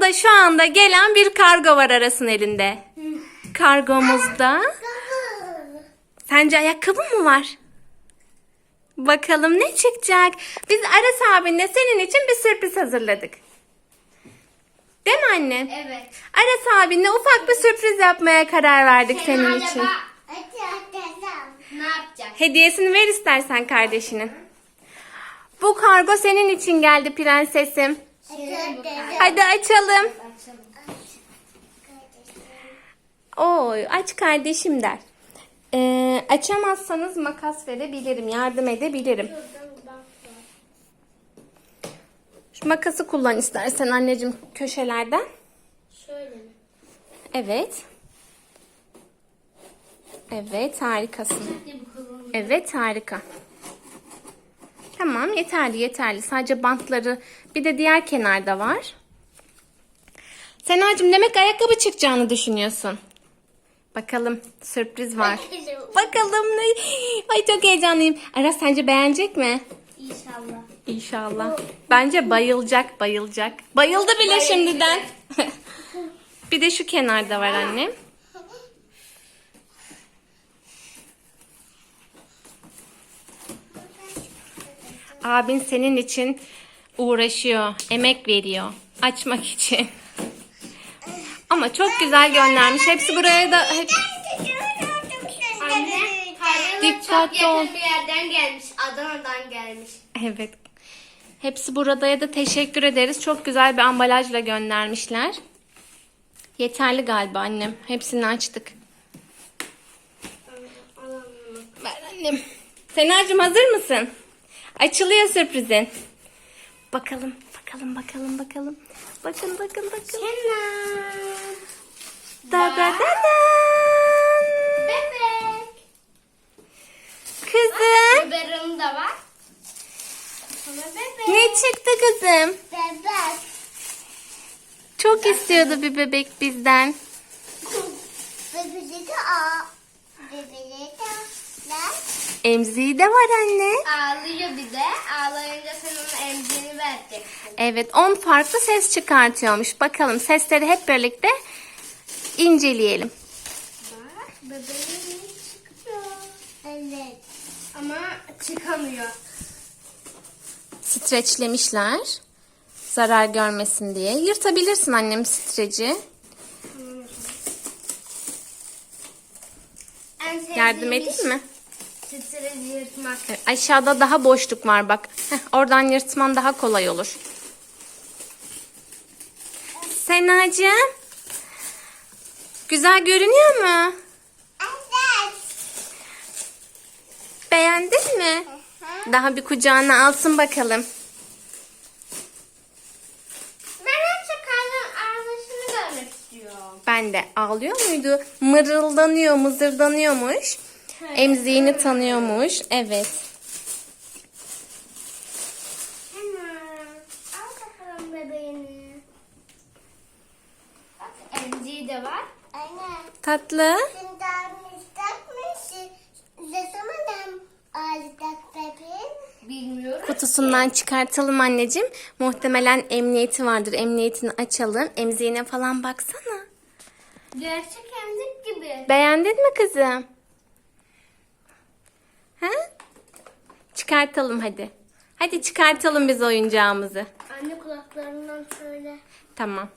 Yanında şu anda gelen bir kargo var Aras'ın elinde. Kargomuzda. Sence ayakkabı mı var? Bakalım ne çıkacak? Biz Aras abinle senin için bir sürpriz hazırladık. Değil mi anne? Evet. Aras abinle ufak bir sürpriz yapmaya karar verdik senin acaba için. Ne yapacak? Hediyesini ver istersen kardeşinin. Bu kargo senin için geldi prensesim. Hadi açalım. açalım. Oy aç kardeşim der. Ee, açamazsanız makas verebilirim, yardım edebilirim. Şu makası kullan istersen anneciğim köşelerden. Şöyle mi? Evet. Evet harikasın. Evet harika. Tamam yeterli yeterli. Sadece bantları bir de diğer kenarda var. Senacığım demek ayakkabı çıkacağını düşünüyorsun. Bakalım sürpriz var. Bakalım ne? Ay çok heyecanlıyım. Aras sence beğenecek mi? İnşallah. İnşallah. Bence bayılacak bayılacak. Bayıldı bile şimdiden. bir de şu kenarda var annem. Abin senin için uğraşıyor, emek veriyor açmak için. Ama çok güzel göndermiş. Hepsi buraya da hep Anne, Dikkatli ol. bir yerden gelmiş. Adana'dan gelmiş. Evet. Hepsi burada ya da teşekkür ederiz. Çok güzel bir ambalajla göndermişler. Yeterli galiba annem. Hepsini açtık. Ver annem. Senacığım hazır mısın? Açılıyor sürprizin. Bakalım, bakalım, bakalım, bakalım. Bakın, bakın, bakın. Da da da da. Bebek. Kızım. Biberim de var. Sana bebek. Ne çıktı kızım? Bebek. Çok istiyordu bir bebek bizden. Bebeği de a. Bebeği de ver. Emziği de var anne. Ağlıyor bir de. Ağlayınca sen onun emziğini vereceksin. Evet 10 farklı ses çıkartıyormuş. Bakalım sesleri hep birlikte inceleyelim. Bak bebeğin çıkıyor. Evet. Ama çıkamıyor. Streçlemişler. Zarar görmesin diye. Yırtabilirsin annem streci. Yardım edeyim mi? Yırtmak. Evet, aşağıda daha boşluk var bak. Heh, oradan yırtman daha kolay olur. Senacığım. Güzel görünüyor mu? Evet. Beğendin mi? Daha bir kucağına alsın bakalım. Ben de ağlıyor muydu? Mırıldanıyor, mızırdanıyormuş. Emziğini tanıyormuş. Evet. Hemen. Al bakalım bebeğini. Bak emziği de var. Anne. Tatlı. Daha mısın? Ne zaman? Bilmiyorum. Kutusundan çıkartalım anneciğim. Muhtemelen emniyeti vardır. Emniyetini açalım. Emziğine falan baksana. Gerçek emzik gibi. Beğendin mi kızım? Ha? Çıkartalım hadi. Hadi çıkartalım biz oyuncağımızı. Anne kulaklarından söyle. Tamam.